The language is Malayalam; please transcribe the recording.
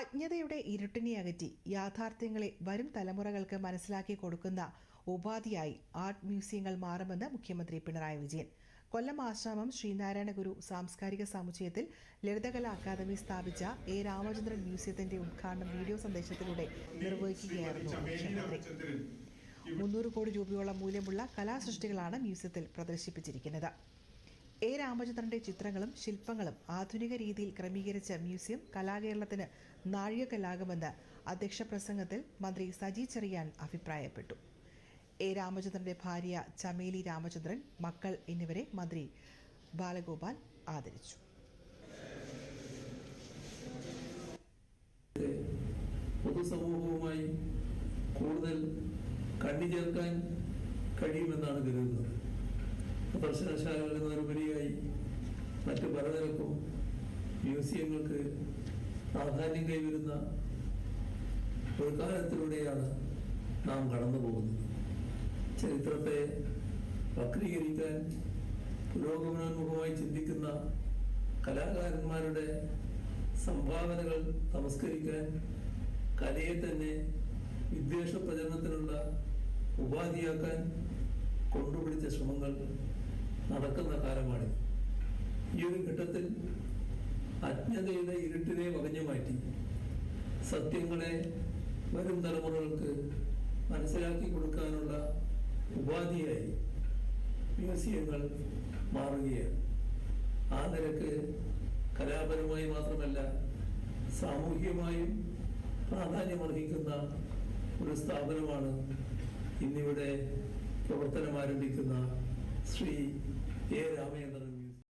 അജ്ഞതയുടെ ഇരുട്ടിനെ അകറ്റി യാഥാർത്ഥ്യങ്ങളെ വരും തലമുറകൾക്ക് മനസ്സിലാക്കി കൊടുക്കുന്ന ഉപാധിയായി ആർട്ട് മ്യൂസിയങ്ങൾ മാറുമെന്ന് മുഖ്യമന്ത്രി പിണറായി വിജയൻ. കൊല്ലം ആശ്രമം ശ്രീനാരായണ ഗുരു സാംസ്കാരിക സമുച്ചയത്തിൽ ലളിതകലാ അക്കാദമി സ്ഥാപിച്ച എ. രാമചന്ദ്രൻ മ്യൂസിയത്തിന്റെ ഉദ്ഘാടനം വീഡിയോ സന്ദേശത്തിലൂടെ നിർവഹിക്കുകയായിരുന്നു മുഖ്യമന്ത്രി. മുന്നൂറ് കോടി രൂപയോളം മൂല്യമുള്ള കലാസൃഷ്ടികളാണ് മ്യൂസിയത്തിൽ പ്രദർശിപ്പിച്ചിരിക്കുന്നത്. എ രാമചന്ദ്രന്റെ ചിത്രങ്ങളും ശില്പങ്ങളും ആധുനിക രീതിയിൽ ക്രമീകരിച്ച മ്യൂസിയം കലാകേരളത്തിന് നാഴികക്കല്ലാകുമെന്ന് അധ്യക്ഷ പ്രസംഗത്തിൽ മന്ത്രി സജി ചെറിയാൻ അഭിപ്രായപ്പെട്ടു. എ രാമചന്ദ്രന്റെ ഭാര്യ ചമേലി രാമചന്ദ്രൻ മക്കൾ എന്നിവരെ മന്ത്രി ബാലഗോപാൽ ആദരിച്ചു. പൊതുസമൂഹവുമായി കൂടുതൽ കണ്ണി ചേർക്കാൻ കഴിയുമെന്നാണ് കരുതുന്നത്. പ്രദർശനശാലകൾ മറുപടിയായി മറ്റ് പലതരക്കും മ്യൂസിയങ്ങൾക്ക് പ്രാധാന്യം കൈവരുന്ന ഒരു കാലത്തിലൂടെയാണ് നാം കടന്നു പോകുന്നത് ചരിത്രത്തെ വക്രീകരിക്കാൻ പുരോഗമനോന്മുഖമായി ചിന്തിക്കുന്ന കലാകാരന്മാരുടെ സംഭാവനകൾ നമസ്കരിക്കാൻ കലയെ തന്നെ വിദ്വേഷ പ്രചരണത്തിനുള്ള ഉപാധിയാക്കാൻ കൊണ്ടുപിടിച്ച ശ്രമങ്ങൾ നടക്കുന്ന കാലമാണിത് ഈ ഒരു ഘട്ടത്തിൽ അജ്ഞതയുടെ ഇരുട്ടിനെ വകഞ്ഞു മാറ്റി സത്യങ്ങളെ വരും തലമുറകൾക്ക് മനസ്സിലാക്കി കൊടുക്കാനുള്ള ഉപാധിയായി മ്യൂസിയങ്ങൾ മാറുകയാണ്. ആ നിരക്ക് കലാപരമായി മാത്രമല്ല സാമൂഹികമായും പ്രാധാന്യമർഹിക്കുന്ന ഒരു സ്ഥാപനമാണ് ഇന്നിവിടെ പ്രവർത്തനം ആരംഭിക്കുന്ന ശ്രീ എ രാമചന്ദ്രൻ